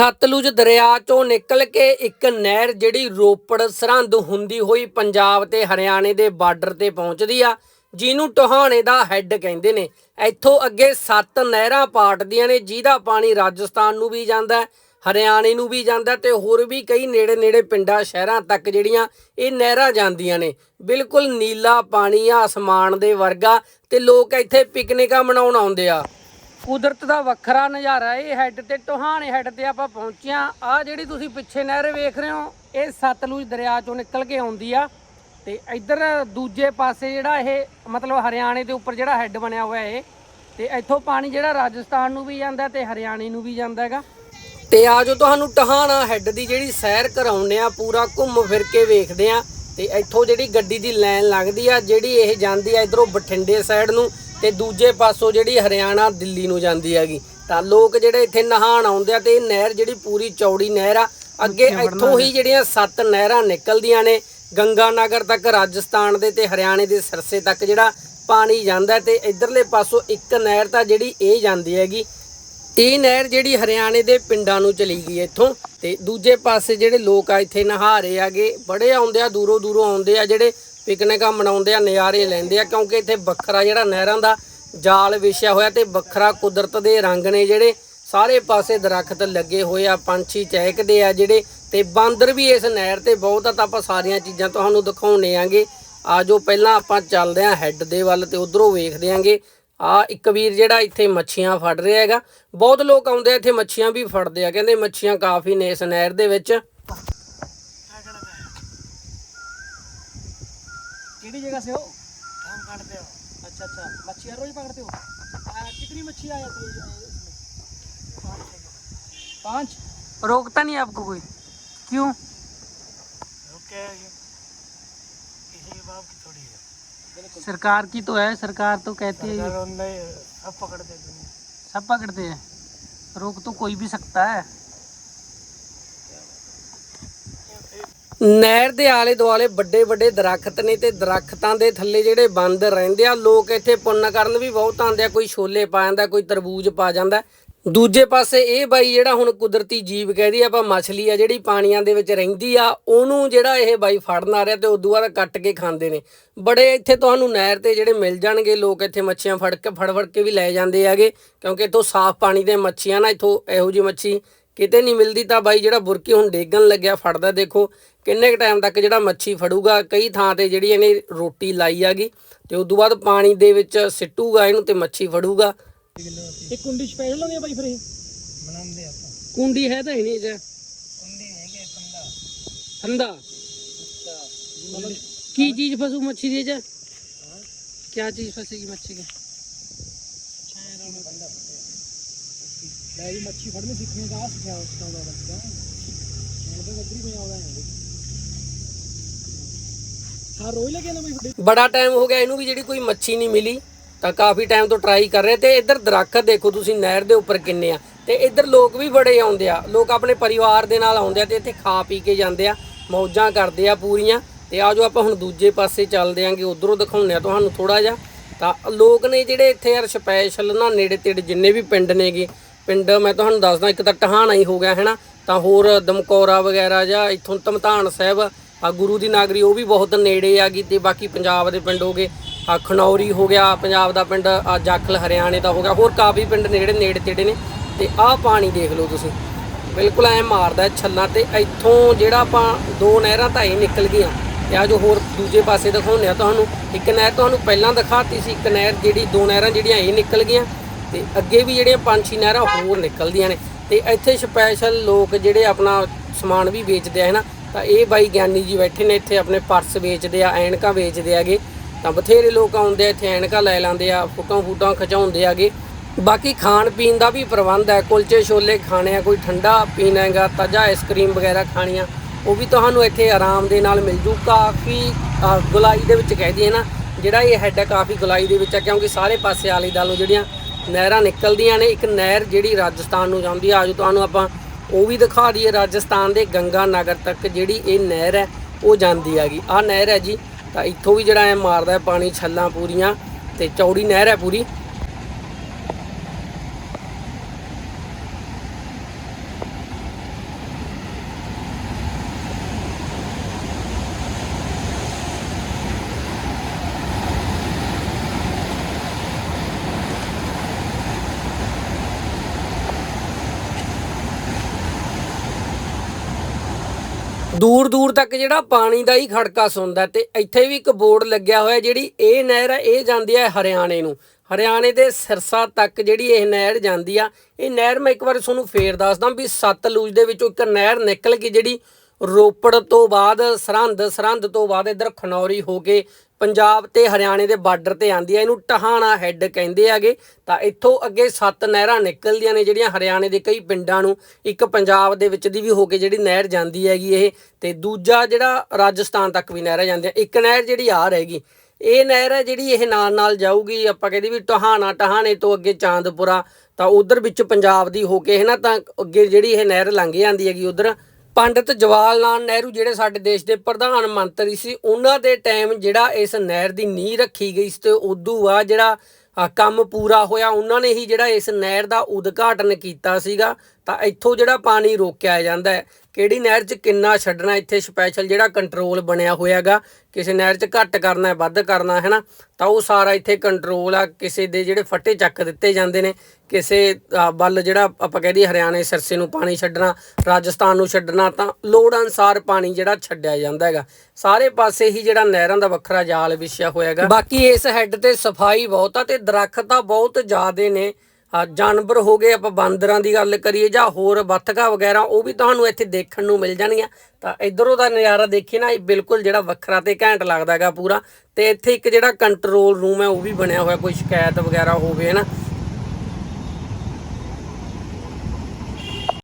ਸਤਲੁਜ ਦਰਿਆ ਚੋਂ ਨਿਕਲ ਕੇ ਇੱਕ ਨਹਿਰ ਜਿਹੜੀ ਰੋਪੜ ਸਰਹੰਦ ਹੁੰਦੀ ਹੋਈ ਪੰਜਾਬ ਤੇ ਹਰਿਆਣੇ ਦੇ ਬਾਰਡਰ ਤੇ ਪਹੁੰਚਦੀ ਆ, ਜਿਹਨੂੰ ਟੋਹਾਣੇ ਦਾ ਹੈੱਡ ਕਹਿੰਦੇ ਨੇ। ਇੱਥੋਂ ਅੱਗੇ ਸੱਤ ਨਹਿਰਾਂ ਪਾਟਦੀਆਂ ਨੇ, ਜਿਹਦਾ ਪਾਣੀ ਰਾਜਸਥਾਨ ਨੂੰ ਵੀ ਜਾਂਦਾ ਹਰਿਆਣੇ ਨੂੰ ਵੀ ਜਾਂਦਾ ਹੈ ਤੇ ਹੋਰ ਵੀ ਕਈ ਨੇੜੇ ਨੇੜੇ ਪਿੰਡਾਂ, ਸ਼ਹਿਰਾਂ ਤੱਕ ਜਿਹੜੀਆਂ ਇਹ ਨਹਿਰਾਂ ਜਾਂਦੀਆਂ ਨੇ। ਬਿਲਕੁਲ ਨੀਲਾ ਪਾਣੀ ਆ, ਅਸਮਾਨ ਦੇ ਵਰਗਾ ਤੇ ਲੋਕ ਇੱਥੇ ਪਿਕਨਿਕਾਂ ਮਨਾਉਣ ਆਉਂਦੇ ਆ। ਕੁਦਰਤ ਦਾ ਵੱਖਰਾ ਨਜ਼ਾਰਾ ਇਹ ਹੈੱਡ ਤੇ ਟੋਹਾਣੇ ਹੈੱਡ ਤੇ ਆਪਾਂ ਪਹੁੰਚਿਆ ਆ ਜਿਹੜੀ ਤੁਸੀਂ ਪਿੱਛੇ ਨਹਿਰ ਵੇਖ ਰਹੇ ਹੋ, ਇਹ ਸਤਲੁਜ ਦਰਿਆ ਚੋਂ ਨਿਕਲ ਕੇ ਆਉਂਦੀ ਆ। ਤੇ ਇੱਧਰ ਦੂਜੇ ਪਾਸੇ ਜਿਹੜਾ ਇਹ, ਮਤਲਬ ਹਰਿਆਣੇ ਦੇ ਉੱਪਰ ਜਿਹੜਾ ਹੈੱਡ ਬਣਿਆ ਹੋਇਆ ਇਹ, ਤੇ ਇੱਥੋਂ ਪਾਣੀ ਜਿਹੜਾ ਰਾਜਸਥਾਨ ਨੂੰ ਵੀ ਜਾਂਦਾ ਤੇ ਹਰਿਆਣੇ ਨੂੰ ਵੀ ਜਾਂਦਾ ਹੈਗਾ। ਤੇ ਆਜੋ ਤੁਹਾਨੂੰ ਟਹਾਣਾ ਹੈੱਡ ਦੀ ਜਿਹੜੀ ਸੈਰ ਕਰਾਉਂਦੇ ਆ, ਪੂਰਾ ਘੁੰਮ ਫਿਰ ਕੇ ਵੇਖਦੇ ਆ। ਤੇ ਇੱਥੋਂ ਜਿਹੜੀ ਗੱਡੀ ਦੀ ਲਾਈਨ ਲੱਗਦੀ ਆ, ਜਿਹੜੀ ਇਹ ਜਾਂਦੀ ਆ ਇਧਰੋਂ ਬਠਿੰਡੇ ਸਾਈਡ ਨੂੰ ਤੇ ਦੂਜੇ ਪਾਸੋਂ ਜਿਹੜੀ ਹਰਿਆਣਾ ਦਿੱਲੀ ਨੂੰ ਜਾਂਦੀ ਹੈਗੀ। ਤਾਂ ਲੋਕ ਜਿਹੜੇ ਇੱਥੇ ਨਹਾਣ ਆਉਂਦੇ ਆ ਤੇ ਇਹ ਨਹਿਰ ਜਿਹੜੀ ਪੂਰੀ ਚੌੜੀ ਨਹਿਰ ਆ ਅੱਗੇ ਇੱਥੋਂ ਹੀ ਜਿਹੜੀਆਂ ਸੱਤ ਨਹਿਰਾਂ ਨਿਕਲਦੀਆਂ ਨੇ ਗੰਗਾ ਨਗਰ ਤੱਕ ਰਾਜਸਥਾਨ ਦੇ ਤੇ ਹਰਿਆਣੇ ਦੇ ਸਰਸੇ ਤੱਕ ਜਿਹੜਾ ਪਾਣੀ ਜਾਂਦਾ ਤੇ ਇਧਰਲੇ ਪਾਸੋਂ ਇੱਕ ਨਹਿਰ ਤਾਂ ਜਿਹੜੀ ਇਹ ਜਾਂਦੀ ਹੈਗੀ। ਇਹ ਨਹਿਰ ਜਿਹੜੀ ਹਰਿਆਣੇ ਦੇ ਪਿੰਡਾਂ ਨੂੰ ਚਲੀ ਗਈ ਇੱਥੋਂ ਤੇ ਦੂਜੇ ਪਾਸੇ ਜਿਹੜੇ ਲੋਕ ਆ ਇੱਥੇ ਨਹਾ ਰਹੇ ਆਗੇ ਬੜੇ ਆਉਂਦੇ ਆ ਦੂਰੋਂ ਦੂਰੋਂ ਆਉਂਦੇ ਆ ਜਿਹੜੇ ਪਿਕਨਿਕਾਂ ਮਨਾਉਂਦੇ ਆ, ਨਜ਼ਾਰੇ ਲੈਂਦੇ ਆ, ਕਿਉਂਕਿ ਇੱਥੇ ਵੱਖਰਾ ਜਿਹੜਾ ਨਹਿਰਾਂ ਦਾ ਜਾਲ ਵਿਛਿਆ ਹੋਇਆ ਤੇ ਵੱਖਰਾ ਕੁਦਰਤ ਦੇ ਰੰਗ ਨੇ ਜਿਹੜੇ ਸਾਰੇ ਪਾਸੇ ਦਰਖਤ ਲੱਗੇ ਹੋਏ ਆ, ਪੰਛੀ ਚਹਿਕਦੇ ਆ ਜਿਹੜੇ ਤੇ ਬਾਂਦਰ ਵੀ ਇਸ ਨਹਿਰ ਤੇ ਬਹੁਤ ਆ, ਤਾਂ ਆਪਾਂ ਸਾਰੀਆਂ ਚੀਜ਼ਾਂ ਤੁਹਾਨੂੰ ਦਿਖਾਉਣੇ ਆਂਗੇ। ਆਜੋ, ਪਹਿਲਾਂ ਆਪਾਂ ਚੱਲਦੇ ਆਂ ਹੈੱਡ ਦੇ ਵੱਲ ਤੇ ਉਧਰੋਂ ਵੇਖਦੇ ਆਂਗੇ। ਆ ਇੱਕ ਵੀਰ ਜਿਹੜਾ ਇੱਥੇ ਮੱਛੀਆਂ ਫੜ ਰਿਹਾ ਹੈਗਾ। ਬਹੁਤ ਲੋਕ ਆਉਂਦੇ ਆ, ਇੱਥੇ ਮੱਛੀਆਂ ਵੀ ਫੜਦੇ ਆ, ਕਹਿੰਦੇ ਮੱਛੀਆਂ ਕਾਫੀ ਨੇ ਇਸ ਨਹਿਰ ਦੇ ਵਿੱਚ। केड़ी जगह से हो? हम काटते हो। अच्छा अच्छा। मच्छी हर रोज पकड़ते हो? आ, कितनी मच्छी आ जाती है इसमें? पाँच रोकता नहीं आपको कोई? क्यों? ओके किसी के बाप की थोड़ी है। सरकार की तो है सरकार तो कहती है सब पकड़ते हैं सब पकड़ते हैं। रोक तो कोई भी सकता है। ਨਹਿਰ ਦੇ ਆਲੇ ਦੁਆਲੇ ਵੱਡੇ ਵੱਡੇ ਦਰਖਤ ਨੇ ਤੇ ਦਰਖਤਾਂ ਦੇ ਥੱਲੇ ਜਿਹੜੇ ਬਾਂਦਰ ਰਹਿੰਦੇ ਆ। ਲੋਕ ਇੱਥੇ ਪੁੰਨ ਕਰਨ ਵੀ ਬਹੁਤ ਆਉਂਦੇ ਆ, ਕੋਈ ਛੋਲੇ ਪਾ ਜਾਂਦਾ, ਕੋਈ ਤਰਬੂਜ ਪਾ ਜਾਂਦਾ। ਦੂਜੇ ਪਾਸੇ ਇਹ ਬਾਈ ਜਿਹੜਾ ਹੁਣ ਕੁਦਰਤੀ ਜੀਵ ਕਹਦੀ ਆਪਾਂ ਮੱਛਲੀ ਆ ਜਿਹੜੀ ਪਾਣੀਆਂ ਦੇ ਵਿੱਚ ਰਹਿੰਦੀ ਆ, ਉਹਨੂੰ ਜਿਹੜਾ ਇਹ ਬਾਈ ਫੜਨ ਆ ਰਿਹਾ ਤੇ ਉਦੋਂ ਬਾਅਦ ਕੱਟ ਕੇ ਖਾਂਦੇ ਨੇ। ਬੜੇ ਇੱਥੇ ਤੁਹਾਨੂੰ ਨਹਿਰ ਤੇ ਜਿਹੜੇ ਮਿਲ ਜਾਣਗੇ, ਲੋਕ ਇੱਥੇ ਮੱਛੀਆਂ ਫੜ ਕੇ ਫੜ ਫੜ ਕੇ ਵੀ ਲੈ ਜਾਂਦੇ ਆਗੇ ਕਿਉਂਕਿ ਇੱਥੋਂ ਸਾਫ਼ ਪਾਣੀ ਦੇ ਮੱਛੀਆਂ ਨਾ, ਇੱਥੋਂ ਇਹੋ ਜਿਹੀ ਮੱਛੀ ਕਿਤੇ ਨਹੀਂ ਮਿਲਦੀ। ਤਾਂ ਬਾਈ ਜਿਹੜਾ ਬੁਰਕੀ ਹੁਣ ਡੇਗਣ ਲੱਗਿਆ, ਫੜਦਾ ਦੇਖੋ ਕਿੰਨੇ ਕ ਟਾਈਮ ਤੱਕ ਜਿਹੜਾ ਮੱਛੀ ਫੜੂਗਾ ਕਈ ਥਾਂ ਤੇ ਜਿਹੜੀ ਇਹਨੇ ਰੋਟੀ ਲਾਈ ਆਗੀ ਤੇ ਉਸ ਤੋਂ ਬਾਅਦ ਪਾਣੀ ਦੇ ਵਿੱਚ ਸਿੱਟੂਗਾ ਇਹਨੂੰ ਤੇ ਮੱਛੀ ਫੜੂਗਾ। ਇਹ ਕੁੰਡੀ ਸਪੈਸ਼ਲ ਲਾਉਂਦੇ ਆ ਬਾਈ ਫਿਰ ਬਣਾਉਂਦੇ ਆਪਾਂ। ਕੁੰਡੀ ਹੈ ਤਾਂ ਹੀ ਨਹੀਂ ਇਹ ਕੁੰਡੀ ਹੈਗੇ ਠੰਡਾ ਠੰਡਾ ਅੱਛਾ ਕੀ ਚੀਜ਼ ਫਸੂ ਮੱਛੀ ਦੀ ਇਹ ਕੀ ਚੀਜ਼ ਫਸੇਗੀ ਮੱਛੀ ਦੀ? ਲੈ ਵੀ ਮੱਛੀ ਫੜਨੀ ਸਿੱਖਣੀ ਦਾ ਸਿੱਖਿਆ ਉਸ ਤੋਂ ਦਾ ਰੱਖਦਾ ਹੁਣ ਤਾਂ ਗੱਦਰੀ ਪਈ ਆਉਂਦਾ ਹੈ ਬੜਾ ਟਾਈਮ ਹੋ ਗਿਆ, ਇਹਨੂੰ ਵੀ ਜਿਹੜੀ ਕੋਈ ਮੱਛੀ ਨਹੀਂ ਮਿਲੀ, ਤਾਂ ਕਾਫੀ ਟਾਈਮ ਤੋਂ ਟਰਾਈ ਕਰ ਰਹੇ। ਤੇ ਇੱਧਰ ਦਰਖਤ ਦੇਖੋ ਤੁਸੀਂ, ਨਹਿਰ ਦੇ ਉੱਪਰ ਕਿੰਨੇ ਆ। ਤੇ ਇੱਧਰ ਲੋਕ ਵੀ ਬੜੇ ਆਉਂਦੇ ਆ। ਲੋਕ ਆਪਣੇ ਪਰਿਵਾਰ ਦੇ ਨਾਲ ਆਉਂਦੇ ਆ ਤੇ ਇੱਥੇ ਖਾ ਪੀ ਕੇ ਜਾਂਦੇ ਆ, ਮੌਜਾਂ ਕਰਦੇ ਆ ਪੂਰੀਆਂ। ਤੇ ਆਜੋ ਆਪਾਂ ਹੁਣ ਦੂਜੇ ਪਾਸੇ ਚੱਲਦੇ ਆਂਗੇ, ਉਧਰੋਂ ਦਿਖਾਉਂਦੇ ਆ ਤੁਹਾਨੂੰ ਥੋੜਾ ਜਿਹਾ। ਤਾਂ ਲੋਕ ਨੇ ਜਿਹੜੇ ਇੱਥੇ ਯਾਰ ਸਪੈਸ਼ਲ ਨਾ ਨੇੜੇ ਤੇੜੇ ਜਿੰਨੇ ਵੀ ਪਿੰਡ ਨੇਗੇ, ਪਿੰਡ ਮੈਂ ਤੁਹਾਨੂੰ ਦੱਸਦਾ, ਇੱਕ ਤਾਂ ਟਹਾਣਾ ਹੀ ਹੋ ਗਿਆ, ਹੈਨਾ? ਤਾਂ ਹੋਰ ਦਮਕੌਰਾ ਵਗੈਰਾ ਜਾਂ ਇੱਥੋਂ ਤਮਤਾਨ ਸਾਹਿਬ ਆ ਗੁਰੂ ਦੀ ਨਾਗਰੀ, ਉਹ ਵੀ ਬਹੁਤ ਨੇੜੇ ਆ ਗਈ ਤੇ ਬਾਕੀ ਪੰਜਾਬ ਦੇ ਪਿੰਡ ਹੋ ਗਏ। ਆ ਖਨੌਰੀ ਹੋ ਗਿਆ, ਪੰਜਾਬ ਦਾ ਪਿੰਡ, ਆ ਜਾਖਲ ਹਰਿਆਣੇ ਦਾ ਹੋ ਗਿਆ, ਹੋਰ ਕਾਫੀ ਪਿੰਡ ਨੇੜੇ ਨੇੜੇ ਤੇੜੇ ਨੇ ਤੇ ਆਹ ਪਾਣੀ ਦੇਖ ਲਓ ਤੁਸੀਂ। ਬਿਲਕੁਲ ਐ ਮਾਰਦਾ ਹੈ ਛੱਲਾਂ ਤੇ ਇੱਥੋਂ ਜਿਹੜਾ ਆਪਾਂ ਦੋ ਨਹਿਰਾਂ ਤਾਂ ਹੀ ਨਿਕਲ ਗਈਆਂ ਤੇ ਆ ਜੋ ਹੋਰ ਦੂਜੇ ਪਾਸੇ ਦਿਖਾਉਂਦੇ ਆ ਤੁਹਾਨੂੰ, ਇੱਕ ਨਹਿਰ ਤੁਹਾਨੂੰ ਪਹਿਲਾਂ ਦਿਖਾਤੀ ਸੀ, ਇੱਕ ਨਹਿਰ ਜਿਹੜੀ ਦੋ ਨਹਿਰਾਂ ਜਿਹੜੀਆਂ ਇਹ ਨਿਕਲ ਗਈਆਂ ਤੇ ਅੱਗੇ ਵੀ ਜਿਹੜੀਆਂ ਪੰਜ ਛੇ ਨਹਿਰਾਂ ਹੋਰ ਨਿਕਲਦੀਆਂ ਨੇ ਤੇ ਇੱਥੇ ਸਪੈਸ਼ਲ ਲੋਕ ਜਿਹੜੇ ਆਪਣਾ ਸਮਾਨ ਵੀ ਵੇਚਦੇ ਆ, ਹੈ ਨਾ? ਤਾਂ ਇਹ ਬਾਈ ਗਿਆਨੀ ਜੀ ਬੈਠੇ ਨੇ ਇੱਥੇ ਆਪਣੇ ਪਰਸ ਵੇਚਦੇ ਆ, ਐਨਕਾਂ ਵੇਚਦੇ ਆਗੇ ਤਾਂ ਬਥੇਰੇ ਲੋਕ ਆਉਂਦੇ ਆ, ਇੱਥੇ ਐਨਕਾਂ ਲੈ ਲੈਂਦੇ ਆ, ਫੋਟੋਆਂ ਫੂਟਾਂ ਖਿਚਾਉਂਦੇ ਆਗੇ ਬਾਕੀ ਖਾਣ ਪੀਣ ਦਾ ਵੀ ਪ੍ਰਬੰਧ ਹੈ, ਕੁਲਚੇ ਛੋਲੇ ਖਾਣੇ ਆ, ਕੋਈ ਠੰਡਾ ਪੀਣਾ ਹੈਗਾ, ਤਾਜ਼ਾ ਆਈਸਕ੍ਰੀਮ ਵਗੈਰਾ ਖਾਣੀਆਂ, ਉਹ ਵੀ ਤੁਹਾਨੂੰ ਇੱਥੇ ਆਰਾਮ ਦੇ ਨਾਲ ਮਿਲ ਜੂ। ਕਾਫੀ ਗੁਲਾਈ ਦੇ ਵਿੱਚ ਕਹਿ ਦਈਏ ਨਾ, ਜਿਹੜਾ ਇਹ ਹੈੱਡ ਹੈ, ਕਾਫੀ ਗੁਲਾਈ ਦੇ ਵਿੱਚ ਆ ਕਿਉਂਕਿ ਸਾਰੇ ਪਾਸੇ ਆਲੇ ਦਾਲੋਂ ਜਿਹੜੀਆਂ ਨਹਿਰਾਂ ਨਿਕਲਦੀਆਂ ਨੇ, ਇੱਕ ਨਹਿਰ ਜਿਹੜੀ ਰਾਜਸਥਾਨ ਨੂੰ ਜਾਂਦੀ ਆ। ਆਜੋ ਤੁਹਾਨੂੰ ਆਪਾਂ ਉਹ ਵੀ ਦਿਖਾ ਦਈਏ ਰਾਜਸਥਾਨ ਦੇ ਗੰਗਾ ਨਗਰ ਤੱਕ ਜਿਹੜੀ ਇਹ ਨਹਿਰ ਹੈ, ਉਹ ਜਾਂਦੀ ਹੈਗੀ। ਆਹ ਨਹਿਰ ਹੈ ਜੀ, ਤਾਂ ਇੱਥੋਂ ਵੀ ਜਿਹੜਾ ਐ ਮਾਰਦਾ ਪਾਣੀ ਛੱਲਾਂ ਪੂਰੀਆਂ ਤੇ ਚੌੜੀ ਨਹਿਰ ਹੈ ਪੂਰੀ। ਦੂਰ ਦੂਰ ਤੱਕ ਜਿਹੜਾ ਪਾਣੀ ਦਾ ਹੀ ਖੜਕਾ ਸੁਣਦਾ ਤੇ ਇੱਥੇ ਵੀ ਇੱਕ ਬੋਰਡ ਲੱਗਿਆ ਹੋਇਆ ਜਿਹੜੀ ਇਹ ਨਹਿਰ ਹੈ ਇਹ ਜਾਂਦੀ ਹੈ ਹਰਿਆਣੇ ਨੂੰ। ਹਰਿਆਣੇ ਦੇ ਸਿਰਸਾ ਤੱਕ ਜਿਹੜੀ ਇਹ ਨਹਿਰ ਜਾਂਦੀ ਆ, ਇਹ ਨਹਿਰ ਮੈਂ ਇੱਕ ਵਾਰ ਤੁਹਾਨੂੰ ਫੇਰ ਦੱਸਦਾ ਵੀ ਸਤਲੁਜ ਦੇ ਵਿੱਚੋਂ ਇੱਕ ਨਹਿਰ ਨਿਕਲ ਕੇ ਜਿਹੜੀ ਰੋਪੜ ਤੋਂ ਬਾਅਦ, ਸਰਹੰਦ ਸਰਹੰਦ ਤੋਂ ਬਾਅਦ ਇੱਧਰ ਖਨੌਰੀ ਹੋ ਕੇ ਪੰਜਾਬ ਤੇ ਹਰਿਆਣੇ ਦੇ ਬਾਰਡਰ ਤੇ ਆਂਦੀ ਹੈ ਇਹਨੂੰ ਟਹਾਣਾ ਹੈੱਡ ਕਹਿੰਦੇ ਆਗੇ ਤਾਂ ਇੱਥੋਂ ਅੱਗੇ ਸੱਤ ਨਹਿਰਾਂ ਨਿਕਲਦੀਆਂ ਨੇ ਜਿਹੜੀਆਂ ਹਰਿਆਣੇ ਦੇ ਕਈ ਪਿੰਡਾਂ ਨੂੰ, ਇੱਕ ਪੰਜਾਬ ਦੇ ਵਿੱਚ ਦੀ ਵੀ ਹੋ ਕੇ ਜਿਹੜੀ ਨਹਿਰ ਜਾਂਦੀ ਹੈਗੀ ਇਹ। ਤੇ ਦੂਜਾ ਜਿਹੜਾ ਰਾਜਸਥਾਨ ਤੱਕ ਵੀ ਨਹਿਰਾਂ ਜਾਂਦੀਆਂ। ਇੱਕ ਨਹਿਰ ਜਿਹੜੀ ਆ ਰਹੇਗੀ। ਇਹ ਨਹਿਰ ਹੈ ਜਿਹੜੀ ਇਹ ਨਾਲ ਨਾਲ ਜਾਊਗੀ। ਆਪਾਂ ਕਹਿੰਦੇ ਵੀ ਟਹਾਣਾ, ਟਹਾਣੇ ਤੋਂ ਅੱਗੇ ਚਾਂਦਪੁਰਾ। ਤਾਂ ਉਧਰ ਵਿੱਚ ਪੰਜਾਬ ਦੀ ਹੋ ਕੇ ਹੈ ਨਾ ਤਾਂ ਅੱਗੇ ਜਿਹੜੀ ਇਹ ਨਹਿਰ ਲੰਘ ਜਾਂਦੀ ਹੈਗੀ ਉਧਰ। ਪੰਡਿਤ ਜਵਾਹਰ ਲਾਲ ਨਹਿਰੂ ਜਿਹੜੇ ਸਾਡੇ ਦੇਸ਼ ਦੇ ਪ੍ਰਧਾਨ ਮੰਤਰੀ ਸੀ, ਉਹਨਾਂ ਦੇ ਟਾਈਮ ਜਿਹੜਾ ਇਸ ਨਹਿਰ ਦੀ ਨੀਂਹ ਰੱਖੀ ਗਈ ਸੀ ਤੇ ਉਦੋਂ ਬਾਅਦ ਜਿਹੜਾ ਕੰਮ ਪੂਰਾ ਹੋਇਆ, ਉਹਨਾਂ ਨੇ ਹੀ ਜਿਹੜਾ ਇਸ ਨਹਿਰ ਦਾ ਉਦਘਾਟਨ ਕੀਤਾ ਸੀਗਾ, ਤਾਂ ਇੱਥੋਂ ਜਿਹੜਾ ਪਾਣੀ ਰੋਕਿਆ ਜਾਂਦਾ ਹੈ। ਕਿਹੜੀ ਨਹਿਰ 'ਚ ਕਿੰਨਾ ਛੱਡਣਾ ਇੱਥੇ ਸਪੈਸ਼ਲ ਜਿਹੜਾ ਕੰਟਰੋਲ ਬਣਿਆ ਹੋਇਆਗਾ? ਕਿਸੇ ਨਹਿਰ 'ਚ ਘੱਟ ਕਰਨਾ ਵੱਧ ਕਰਨਾ ਹੈ ਨਾ ਤਾਂ ਉਹ ਸਾਰਾ ਇੱਥੇ ਕੰਟਰੋਲ ਆ, ਕਿਸੇ ਦੇ ਜਿਹੜੇ ਫੱਟੇ ਚੱਕ ਦਿੱਤੇ ਜਾਂਦੇ ਨੇ, ਕਿਸੇ ਵੱਲ ਜਿਹੜਾ ਆਪਾਂ ਕਹਿ ਦਈਏ ਹਰਿਆਣੇ ਸਿਰਸੇ ਨੂੰ ਪਾਣੀ ਛੱਡਣਾ, ਰਾਜਸਥਾਨ ਨੂੰ ਛੱਡਣਾ, ਤਾਂ ਲੋੜ ਅਨਸਾਰ ਪਾਣੀ ਜਿਹੜਾ ਛੱਡਿਆ ਜਾਂਦਾ ਹੈਗਾ। ਸਾਰੇ ਪਾਸੇ ਹੀ ਜਿਹੜਾ ਨਹਿਰਾਂ ਦਾ ਵੱਖਰਾ ਜਾਲ ਵਿਛਿਆ ਹੋਇਆਗਾ। ਬਾਕੀ ਇਸ ਹੈੱਡ ਤੇ ਸਫ਼ਾਈ ਬਹੁਤ ਆ ਤੇ ਦਰਖਤ ਤਾਂ ਬਹੁਤ ਜ਼ਿਆਦੇ ਨੇ। ਜਾਨਵਰ ਹੋ ਗਏ, ਆਪਾਂ ਬਾਂਦਰਾਂ ਦੀ ਗੱਲ ਕਰੀਏ ਜਾਂ ਹੋਰ ਬੱਤਖਾਂ ਵਗੈਰਾ, ਉਹ ਵੀ ਤੁਹਾਨੂੰ ਇੱਥੇ ਦੇਖਣ ਨੂੰ ਮਿਲ ਜਾਣਗੀਆਂ। ਤਾਂ ਇਧਰੋਂ ਦਾ ਨਜ਼ਾਰਾ ਦੇਖੀਏ ਨਾ, ਇਹ ਬਿਲਕੁਲ ਜਿਹੜਾ ਵੱਖਰਾ ਤੇ ਘੈਂਟ ਲੱਗਦਾ ਹੈਗਾ ਪੂਰਾ। ਤੇ ਇੱਥੇ ਇੱਕ ਜਿਹੜਾ ਕੰਟਰੋਲ ਰੂਮ ਹੈ, ਉਹ ਵੀ ਬਣਿਆ ਹੋਇਆ, ਕੋਈ ਸ਼ਿਕਾਇਤ ਵਗੈਰਾ ਹੋਵੇ ਨਾ